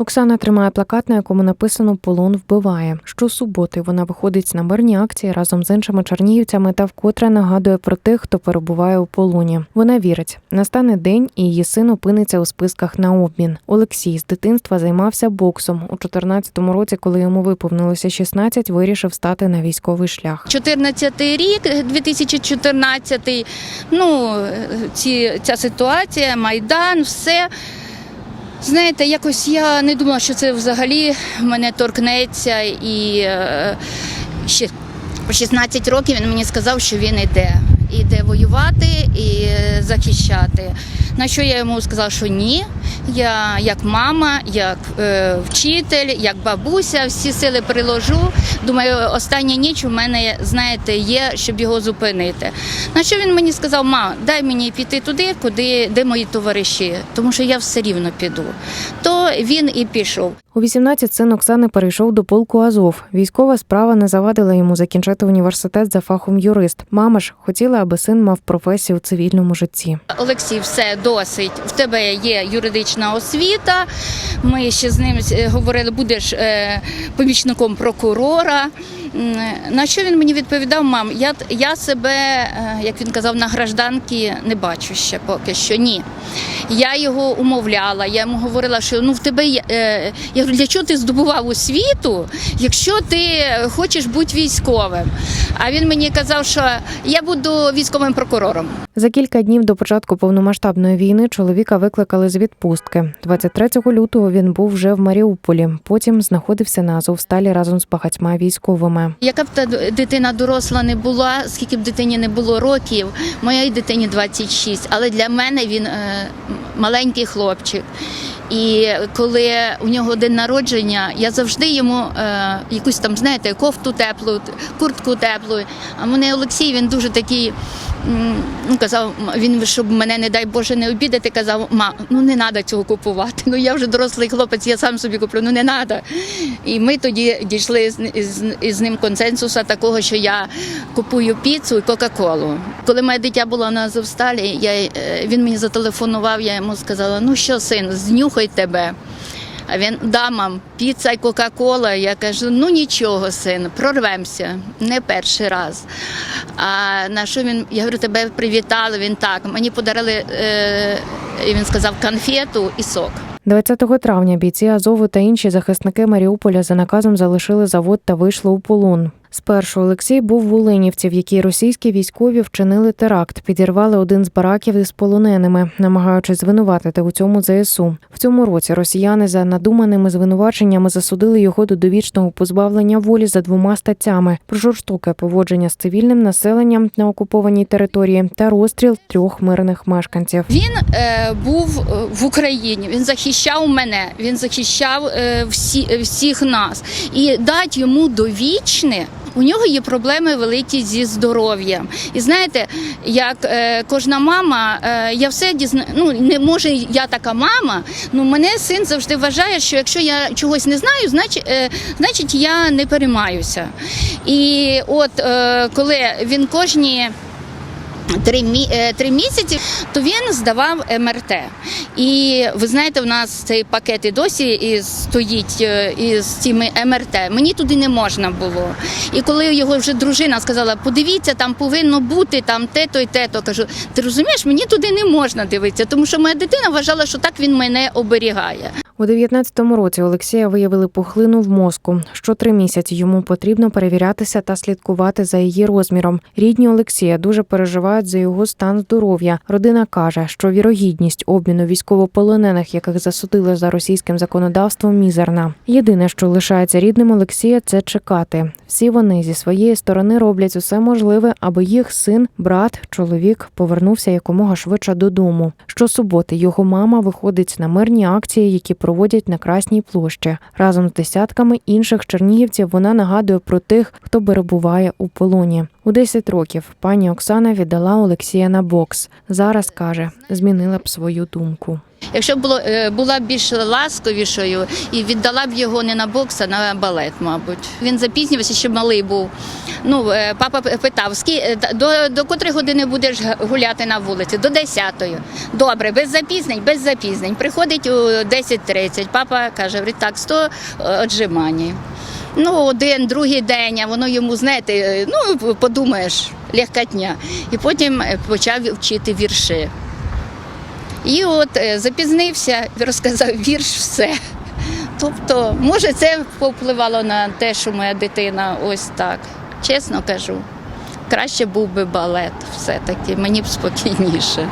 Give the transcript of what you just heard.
Оксана тримає плакат, на якому написано Полон вбиває. Щосуботи вона виходить на мирні акції разом з іншими чернігівцями та вкотре нагадує про тих, хто перебуває у полоні. Вона вірить, настане день, і її син опиниться у списках на обмін. Олексій з дитинства займався боксом у 14-му році, коли йому виповнилося 16, вирішив стати на військовий шлях. 14 рік, 2014, ну, ці, ця ситуація, Майдан, все. Знаєте, якось я не думала, що це взагалі мене торкнеться. І е, ще по 16 років він мені сказав, що він іде. Іде воювати і захищати. На що я йому сказала, що ні. Я як мама, як е, вчитель, як бабуся, всі сили приложу. Думаю, остання ніч у мене, знаєте, є, щоб його зупинити. На що він мені сказав, ма, дай мені піти туди, куди де мої товариші, тому що я все рівно піду. То він і пішов. У 18 син Оксани перейшов до полку Азов. Військова справа не завадила йому закінчити університет за фахом юрист. Мама ж хотіла, аби син мав професію у цивільному житті. Олексій, все досить. В тебе є юридична освіта. Ми ще з ним е, говорили, будеш е, помічником прокурора. На що він мені відповідав, мам, я, я себе, е, як він казав, на гражданки не бачу ще поки що. Ні. Я його умовляла, я йому говорила, що ну в тебе. Е, я говорю, для чого ти здобував освіту, якщо ти хочеш бути військовим? А він мені казав, що я буду військовим прокурором. За кілька днів до початку повномасштабної війни чоловіка викликали з відпустки. 23 лютого він був вже в Маріуполі. Потім знаходився на Азовсталі разом з багатьма військовими. Яка б та дитина доросла не була, скільки б дитині не було років, моїй дитині 26, але для мене він е, маленький хлопчик. І коли у нього день народження, я завжди йому е, якусь там, знаєте, кофту теплу, куртку теплу. А мене Олексій, він дуже такий. Ну, казав, він щоб мене, не дай Боже, не обідати, казав, ма, ну не треба цього купувати. Ну я вже дорослий хлопець, я сам собі куплю, ну не треба. І ми тоді дійшли з, з, з ним консенсуса такого, що я купую піцу і Кока-Колу. Коли моє дитя було на Азовсталі, я, е, він мені зателефонував, я йому сказала, ну що, син, знюхай тебе. А він да, мам, піца і Кока-Кола. Я кажу, ну нічого, син, прорвемося, не перший раз. А на що він, я говорю, тебе привітали, він так. Мені подарили, е, він сказав, конфету і сок. 20 травня бійці Азову та інші захисники Маріуполя за наказом залишили завод та вийшли у полон. Спершу Олексій був в Улинівці, в якій російські військові вчинили теракт, підірвали один з бараків із полоненими, намагаючись звинуватити у цьому ЗСУ. В цьому році росіяни за надуманими звинуваченнями засудили його до довічного позбавлення волі за двома статтями про жорстоке поводження з цивільним населенням на окупованій території та розстріл трьох мирних мешканців. Він е, був е, в Україні, він захищав мене, він захищав е, всі, всіх нас. І дати йому довічне. У нього є проблеми великі зі здоров'ям. І знаєте, як е, кожна мама, е, я все дізна... ну не може я така мама. Ну мене син завжди вважає, що якщо я чогось не знаю, значить, е, значить я не переймаюся. І от е, коли він кожні е, три місяці, то він здавав МРТ. І ви знаєте, в нас цей пакет і досі і стоїть е, із цими МРТ. Мені туди не можна було. І коли його вже дружина сказала, подивіться, там повинно бути там те-то і те-то. Кажу, ти розумієш, мені туди не можна дивитися, тому що моя дитина вважала, що так він мене оберігає. У 19-му році Олексія виявили пухлину в мозку. Що три місяці йому потрібно перевірятися та слідкувати за її розміром. Рідні Олексія дуже переживають за його стан здоров'я. Родина каже, що вірогідність обміну військовополонених, яких засудили за російським законодавством, мізерна. Єдине, що лишається рідним Олексія, це чекати. Всі вони зі своєї сторони роблять усе можливе, аби їх син, брат, чоловік повернувся якомога швидше додому. Щосуботи його мама виходить на мирні акції, які проводять на Красній площі. Разом з десятками інших чернігівців вона нагадує про тих, хто перебуває у полоні. У 10 років пані Оксана віддала Олексія на бокс. Зараз каже, змінила б свою думку. Якщо б було е, була більш ласковішою і віддала б його не на бокс, а на балет, мабуть. Він запізнювався, ще малий був. Ну, е, папа питав, «Скі- е, до, до котрої години будеш гуляти на вулиці? До 10-ї. Добре, без запізнень, без запізнень. Приходить у 10.30. Папа каже, так, 100 отжимань. Ну, один, другий день, а воно йому, знаєте, ну, подумаєш, легкотня. І потім почав вчити вірші. І от е, запізнився, розказав вірш, все. Тобто, може, це повпливало на те, що моя дитина ось так. Чесно кажу, краще був би балет все-таки, мені б спокійніше.